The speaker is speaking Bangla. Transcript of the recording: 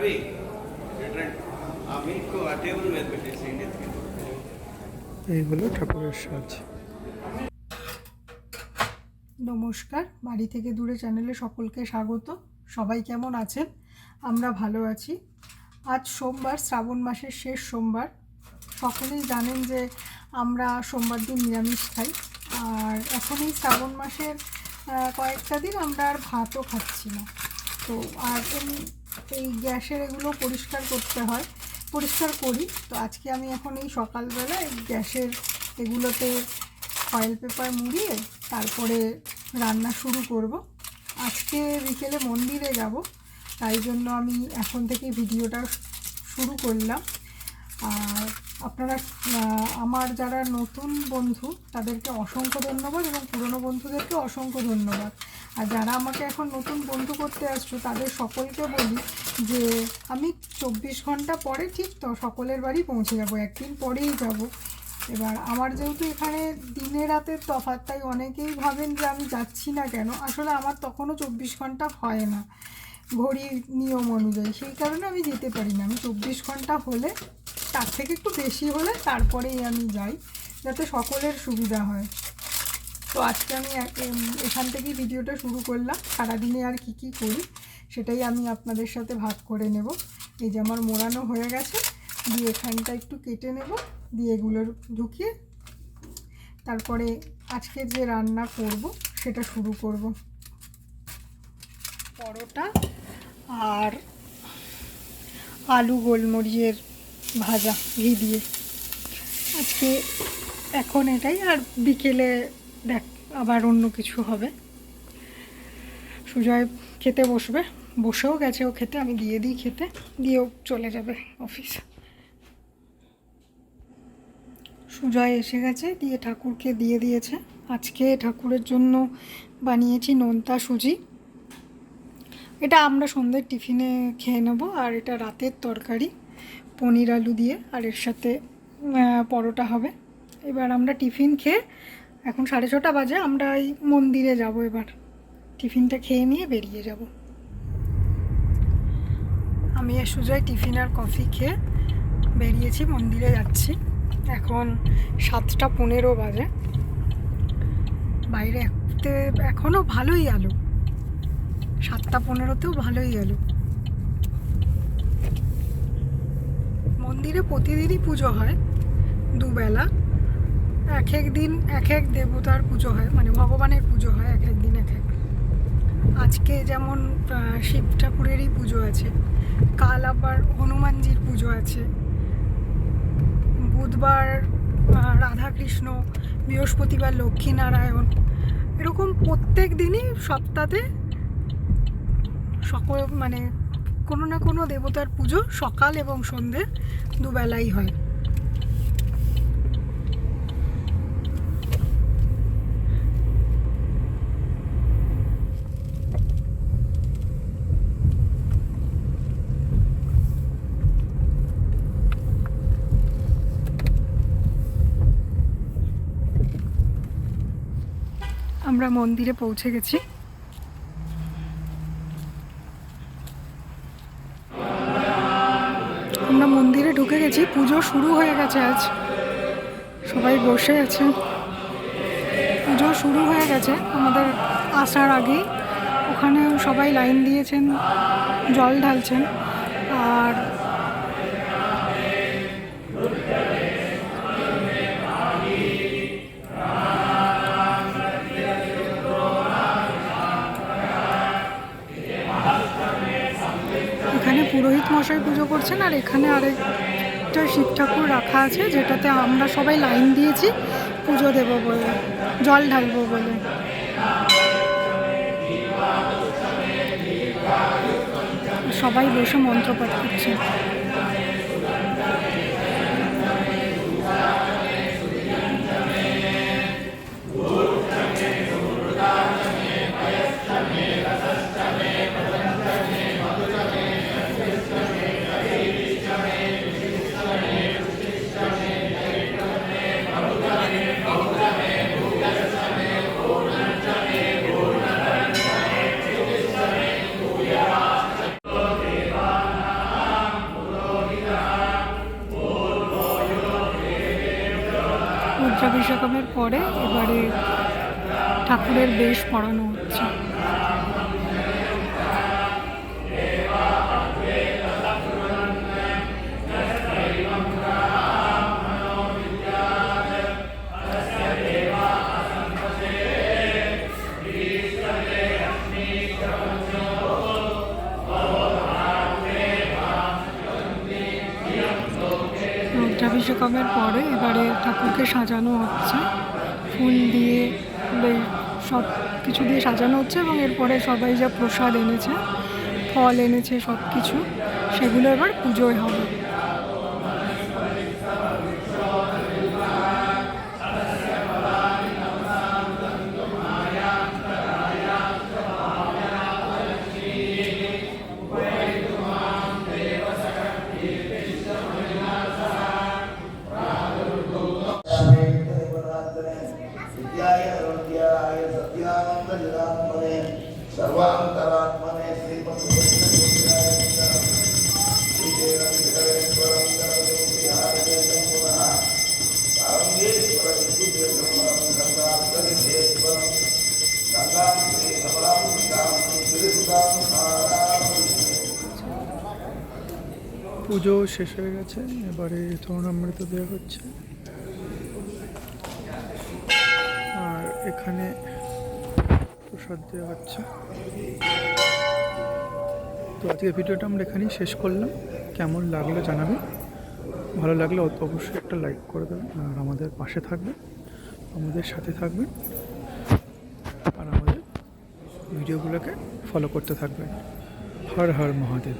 రవి এইগুলো ঠাকুরের সাজ। নমস্কার বাড়ি থেকে দূরে চ্যানেলে সকলকে স্বাগত। সবাই কেমন আছেন? আমরা ভালো আছি। আজ সোমবার শ্রাবণ মাসের শেষ সোমবার। সকলেই জানেন যে আমরা সোমবার দিন নিরামিষ খাই। আর এখন এই শ্রাবণ মাসের কয়েকটা দিন আমরা আর ভাতও খাচ্ছি না। তো আর এই গ্যাসের এগুলো পরিষ্কার করতে হয়। পরিষ্কার করি। তো আজকে আমি এখন এই সকালবেলা গ্যাসের এগুলোতে ফয়েল পেপার মুড়িয়ে তারপরে রান্না শুরু করব। আজকে বিকেলে মন্দিরে যাব। তাই জন্য আমি এখন থেকে ভিডিওটা শুরু করলাম। আর আপনারা আমার যারা নতুন বন্ধু, তাদেরকে অসংখ্য ধন্যবাদ এবং পুরনো বন্ধুদেরকে অসংখ্য ধন্যবাদ। আর যারা আমাকে এখন নতুন বন্ধু করতে আসছো, তাদের সকলকে বলি যে, আমি চব্বিশ ঘণ্টা পরে ঠিক তো, সকলের বাড়ি পৌঁছে যাব, একদিন পরেই যাব। এবার আমার যেহেতু এখানে দিনে রাতের তফাৎ, তাই অনেকেই ভাবেন যে আমি যাচ্ছি না কেন? আসলে আমার তখনও চব্বিশ ঘণ্টা হয় না, ঘড়ির নিয়ম অনুযায়ী। সেই কারণে আমি যেতে পারি না। আমি চব্বিশ ঘণ্টা হলে তার থেকে একটু বেশি হলে তারপরেই আমি যাই, যাতে সকলের সুবিধা হয়। তো আজকে আমি এখান থেকেই ভিডিওটা শুরু করলাম। সারাদিনে আর কি কি করি, সেটাই আমি আপনাদের সাথে ভাগ করে নেব। এই যে আমার মোড়ানো হয়ে গেছে, দিয়ে এখানটা একটু কেটে নেব, দিয়ে এগুলোর ঢুকিয়ে তারপরে আজকে যে রান্না করব, সেটা শুরু করব। পরোটা আর আলু গোলমরিচের ভাজা, ঘি দিয়ে। আজকে এখন এটাই, আর বিকেলে দেখ, আবার অন্য কিছু হবে। সুজয় খেতে বসবে, বসেও গেছে ও খেতে, আমি দিয়ে দিই খেতে, দিয়েও চলে যাবে অফিস সুজয় এসে গেছে, দিয়ে ঠাকুরকে দিয়ে দিয়েছে। আজকে ঠাকুরের জন্য বানিয়েছি নোনতা সুজি। এটা আমরা সন্ধ্যের টিফিনে খেয়ে নেব, আর এটা রাতের তরকারি। পনির আলু দিয়ে, আর এর সাথে পরোটা হবে। এবার আমরা টিফিন খেয়ে, এখন সাড়ে ছটা বাজে, আমরা এই মন্দিরে যাব এবার। টিফিনটা খেয়ে নিয়ে বেরিয়ে যাব। আমি আর সুজয় টিফিন আর কফি খেয়ে বেরিয়েছি, মন্দিরে যাচ্ছি। এখন সাতটা পনেরো বাজে। বাইরে এখনও ভালোই আলো। সাতটা পনেরোতেও ভালোই এলো মন্দিরে প্রতিদিনই পুজো হয়, দুবেলা। এক এক দিন এক এক দেবতার পুজো হয় মানে ভগবানের পুজো হয় এক এক দিন এক এক আজকে যেমন শিব ঠাকুরেরই পুজো আছে, কাল আবার হনুমানজির পুজো আছে। বুধবার রাধাকৃষ্ণ, বৃহস্পতিবার লক্ষ্মীনারায়ণ, এরকম প্রত্যেক দিনই সপ্তাহে সকল মানে কোনো না কোনো দেবতার পুজো সকাল এবং সন্ধে দুবেলাই হয়। আমরা মন্দিরে পৌঁছে গেছি। আমরা মন্দিরে ঢুকে গেছি, পুজো শুরু হয়ে গেছে আজ। সবাই বসে আছে। পুজো শুরু হয়ে গেছে আমাদের আসার আগেই। ওখানে সবাই লাইন দিয়েছেন, জল ঢালছেন। আর পুরোহিত মশাই পুজো করছেন, আর এখানে আরেকটা শিব ঠাকুর রাখা আছে, যেটাতে আমরা সবাই লাইন দিয়েছি, পুজো দেব বলে, জল ঢালবো বলে। সবাই বসে মন্ত্রপাঠ করছে। রুদ্রাভিষেকমের পরে এবারে ঠাকুরের বেশ পড়ানো হচ্ছে। রুদ্রাভিষেকমের পরে এবারে ঠাকুরকে সাজানো হচ্ছে। ফুল দিয়ে সব কিছু দিয়ে সাজানো হচ্ছে এবং এরপরে সবাই যা প্রসাদ এনেছে, ফল এনেছে সব কিছু সেগুলো এবার পুজোয় হবে। सर्वान्तरात्मने পুজো শেষ হয়ে গেছে এবারে চরণামৃত দেওয়া হচ্ছে আর এখানে প্রসাদ দেওয়া হচ্ছে। তো আজকে ভিডিওটা আমরা এখানেই শেষ করলাম। কেমন লাগল জানাবে? ভালো লাগলে অবশ্যই একটা লাইক করে দেবেন আর আমাদের পাশে থাকবেন, আমাদের সাথে থাকবেন, আর আমাদের ভিডিওগুলোকে ফলো করতে থাকবেন। হর হর মহাদেব।